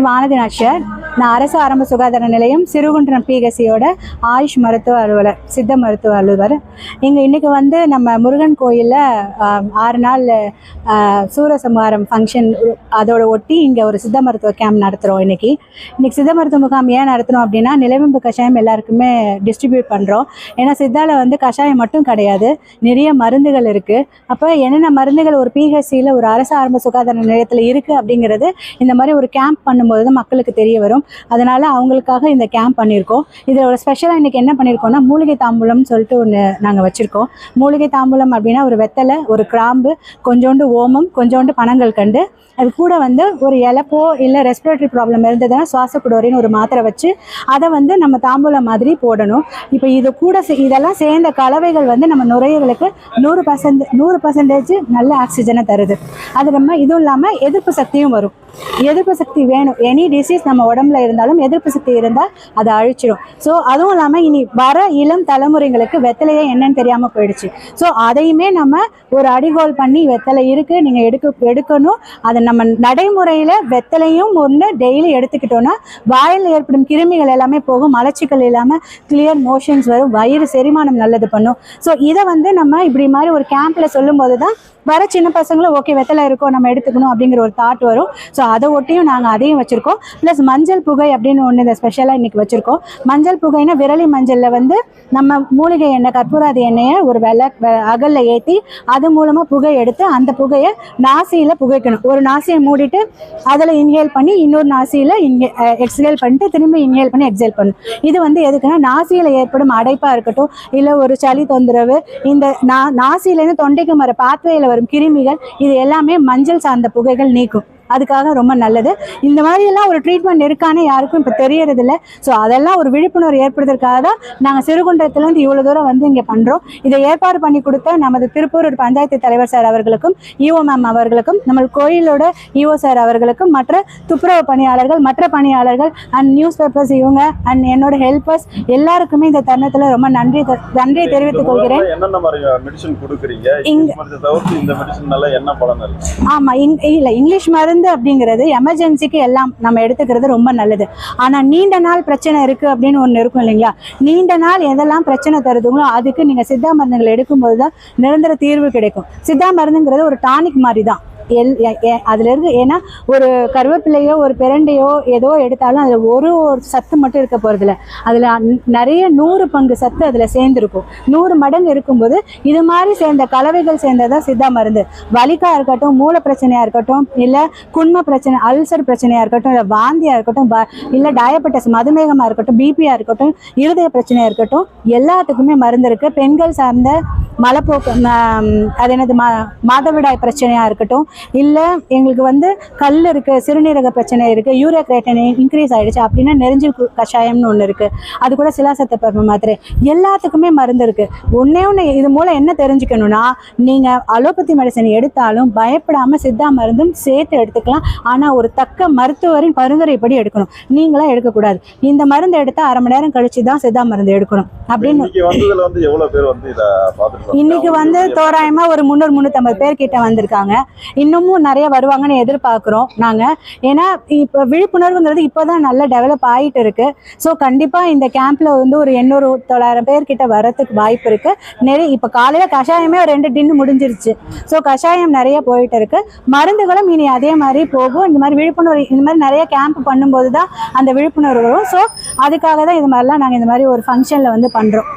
वाहन देना நான் அரசு ஆரம்ப சுகாதார நிலையம் சிறுகுன்றம் பிஹெசியோட ஆயுஷ் மருத்துவ அலுவலர் சித்த மருத்துவ அலுவலர். இங்கே இன்றைக்கி வந்து நம்ம முருகன் கோயிலில் ஆறு நாள் சூரசம்ஹாரம் ஃபங்க்ஷன் அதோட ஒட்டி இங்கே ஒரு சித்த மருத்துவ கேம்ப் நடத்துகிறோம் இன்றைக்கி இன்றைக்கி சித்த மருத்துவ முகாம் ஏன் நடத்துகிறோம் அப்படின்னா நிலவேம்பு கஷாயம் எல்லாருக்குமே டிஸ்ட்ரிபியூட் பண்ணுறோம் ஏன்னா சித்தாவில் வந்து கஷாயம் மட்டும் கிடையாது நிறைய மருந்துகள் இருக்குது அப்போ என்னென்ன மருந்துகள் ஒரு பிஹெசியில் ஒரு அரசு ஆரம்ப சுகாதார நிலையத்தில் இருக்குது அப்படிங்கிறது இந்த மாதிரி ஒரு கேம்ப் பண்ணும்போது தான் மக்களுக்கு தெரிய வரும். அதனால அவங்களுக்காக இந்த கேம்ப் பண்ணியிருக்கோம். இதில் ஒரு ஸ்பெஷலாக இன்றைக்கி என்ன பண்ணியிருக்கோம்னா மூலிகை தாம்பூலம்னு சொல்லிட்டு ஒன்று நாங்கள் வச்சுருக்கோம். மூலிகை தாம்பூலம் அப்படின்னா ஒரு வெத்தலை ஒரு கிராம்பு கொஞ்சோண்டு ஓமம் கொஞ்சோண்டு பனங்கள் கண்டு. அது கூட வந்து ஒரு இலப்போ இல்லை ரெஸ்பிரேட்டரி ப்ராப்ளம் இருந்ததுன்னா சுவாசக்குடோரின்னு ஒரு மாத்திரை வச்சு அதை வந்து நம்ம தாம்பூலம் மாதிரி போடணும். இப்போ இது கூட சே- இதெல்லாம் சேர்ந்த கலவைகள் வந்து நம்ம நுரையீரலுக்கு நூறு பர்சன்ட் நூறு பர்சன்டேஜ் நல்ல ஆக்சிஜனை தருது. அது நம்ம இதுவும் இல்லாமல் எதிர்ப்பு சக்தியும் வரும். எதிர்ப்பு சக்தி வேணும். எனி டிசீஸ் நம்ம உடம்புல இருந்தாலும் எதிர்ப்பு சக்தி இருந்தால் அதை அழிச்சிடும் ஸோ அதுவும் இல்லாமல் இனி வர இளம் தலைமுறைங்களுக்கு வெத்தலையே என்னன்னு தெரியாமல் போயிடுச்சு. ஸோ அதையுமே நம்ம ஒரு அடிகோல் பண்ணி வெத்தலை இருக்குது நீங்கள் எடுக்க எடுக்கணும். அதை நம்ம நடைமுறையில் வெத்தலையும் ஒன்று டெய்லி எடுத்துக்கிட்டோன்னா வாயில் ஏற்படும் கிருமிகள் எல்லாமே போகும் மலச்சிக்கல் இல்லாமல் கிளியர் மோஷன்ஸ் வரும் வயிறு செரிமானம் நல்லது பண்ணும். ஸோ இதை வந்து நம்ம இப்படி மாதிரி ஒரு கேம்பில் சொல்லும்போது தான் வர சின்ன பசங்களும் ஓகே வெத்தலை இருக்கோ நம்ம எடுத்துக்கணும் அப்படிங்கிற ஒரு தாட் வரும். ஸோ ஸோ அதை ஒட்டியும் நாங்கள் அதையும் வச்சுருக்கோம். ப்ளஸ் மஞ்சள் புகை அப்படின்னு ஒன்று இந்த ஸ்பெஷலாக இன்றைக்கி வச்சுருக்கோம். மஞ்சள் புகைனா விரலி மஞ்சளில் வந்து நம்ம மூலிகை எண்ணெய் கற்பூராதி எண்ணெயை ஒரு வெள்ளை அகலில் ஏற்றி அது மூலமாக புகை எடுத்து அந்த புகையை நாசியில் புகைக்கணும். ஒரு நாசியை மூடிட்டு அதில் இன்ஹேல் பண்ணி இன்னொரு நாசியில் இன்ஹே எக்ஸ்ஹேல் பண்ணிட்டு திரும்பி இன்ஹேல் பண்ணி எக்ஸேல் பண்ணணும். இது வந்து எதுக்குன்னா நாசியில் ஏற்படும் அடைப்பாக இருக்கட்டும் இல்லை ஒரு சளி தொந்தரவு இந்த நா நாசியிலேருந்து தொண்டைக்கு வர பாத்வேயில் வரும் கிருமிகள் இது எல்லாமே மஞ்சள் சார்ந்த புகைகள் நீக்கும். அதுக்காக ரொம்ப நல்லது. இந்த மாதிரி எல்லாம் ஒரு ட்ரீட்மெண்ட் இருக்கான்னு யாருக்கும் இப்போ தெரியறதில்ல. ஸோ அதெல்லாம் ஒரு விழிப்புணர்வு ஏற்படுத்துறதுக்காக தான் நாங்கள் சிறுகுன்றத்துலேருந்து இவ்வளோ தூரம் வந்து இங்கே பண்ணுறோம் இதை ஏற்பாடு பண்ணி கொடுத்த நமது திருப்பூர் பஞ்சாயத்து தலைவர் சார் அவர்களுக்கும் இஓ மேம் அவர்களுக்கும் நம்ம கோயிலோட இஓ சார் அவர்களுக்கும் மற்ற துப்புரவு பணியாளர்கள் மற்ற பணியாளர்கள் அண்ட் நியூஸ் பேப்பர்ஸ் இவங்க அண்ட் என்னோட ஹெல்ப்பர்ஸ் எல்லாருக்குமே இந்த தருணத்தில் ரொம்ப நன்றி நன்றியை தெரிவித்துக் கொள்கிறேன். இங்க- ஆமாம் இல்லை இங்கிலீஷ் மருந்து அப்படிங்கிறது எமர்ஜென்சிக்கு எல்லாம் நம்ம எடுத்துக்கிறது ரொம்ப நல்லது. ஆனால் நீண்ட நாள் பிரச்சனை இருக்குது அப்படின்னு ஒன்று இருக்கும் இல்லைங்களா? நீண்ட நாள் எதெல்லாம் பிரச்சனை தருதுங்களோ அதுக்கு நீங்கள் சித்தா மருந்துகள் எடுக்கும்போது தான் நிரந்தர தீர்வு கிடைக்கும். சித்தா மருந்துங்கிறது ஒரு டானிக் மாதிரி தான் எல் அதில் இருக்கு ஏன்னா ஒரு கருவேப்பிலையோ ஒரு பிரண்டையோ ஏதோ எடுத்தாலும் அதில் ஒரு ஒரு சத்து மட்டும் இருக்க போகிறதில்ல அதில் நிறைய நூறு பங்கு சத்து அதில் சேர்ந்துருக்கும். நூறு மடங்கு இருக்கும்போது இது மாதிரி சேர்ந்த கலவைகள் சேர்ந்ததா சித்தா மருந்து. வலிக்காக இருக்கட்டும் மூளை பிரச்சனையாக இருக்கட்டும் இல்லை குண்ம பிரச்சனை அல்சர் பிரச்சனையாக இருக்கட்டும் இல்லை வாந்தியாக இருக்கட்டும் ப- இல்லை டயபெட்டிஸ் மதுமேகமாக இருக்கட்டும் பிபியாக இருக்கட்டும் இருதய பிரச்சனையாக இருக்கட்டும் எல்லாத்துக்குமே மருந்து இருக்குது பெண்கள் சார்ந்த மலப்போக்கு அது என்னது மா மாதவிடாய் பிரச்சனையாக இருக்கட்டும் இல்லை எங்களுக்கு வந்து கல் இருக்குது சிறுநீரக பிரச்சனை இருக்குது யூரியா கிரேட்டன் இன்க்ரீஸ் ஆகிடுச்சு அப்படின்னா நெறிஞ்சில் கு- கஷாயம்னு ஒன்று இருக்குது அது கூட சிலாசத்தை பருப்பு மாத்திரை. எல்லாத்துக்குமே மருந்து இருக்குது ஒன்றே ஒன்று இது மூலம் என்ன தெரிஞ்சுக்கணும்னா நீங்கள் அலோபதி மெடிசன் எடுத்தாலும் பயப்படாமல் சித்தா மருந்தும் சேர்த்து எடுத்துக்கலாம். ஆனால் ஒரு தக்க மருத்துவரின் பரிந்துரைப்படி எடுக்கணும். நீங்களாம் எடுக்கக்கூடாது. இந்த மருந்து எடுத்தால் அரை மணி நேரம் கழிச்சு தான் சித்தா மருந்து எடுக்கணும். அப்படின்னு இன்னைக்கு வந்து தோராயமா ஒரு முந்நூறு முந்நூற்றம்பது பேர் கிட்ட வந்திருக்காங்க. இன்னமும் நிறைய வருவாங்கன்னு எதிர்பார்க்குறோம் நாங்கள் ஏன்னா இப்போ விழிப்புணர்வுங்கிறது இப்போ தான் நல்லா டெவலப் ஆகிட்டு இருக்கு. ஸோ கண்டிப்பாக இந்த கேம்ப்ல வந்து ஒரு எண்ணூறு தொள்ளாயிரம் பேர் கிட்ட வரதுக்கு வாய்ப்பு இருக்கு. நிறைய இப்போ காலையில் கஷாயமே ஒரு ரெண்டு டின்னு முடிஞ்சிருச்சு. ஸோ கஷாயம் நிறைய போயிட்டு இருக்கு. மருந்துகளும் இனி அதே மாதிரி போகும். இந்த மாதிரி விழிப்புணர்வு இந்த மாதிரி நிறைய கேம்ப் பண்ணும்போது தான் அந்த விழிப்புணர்வு வரும். ஸோ அதுக்காக தான் இது மாதிரிலாம் நாங்கள் இந்த மாதிரி ஒரு ஃபங்க்ஷனில் வந்து பண்ணுறோம்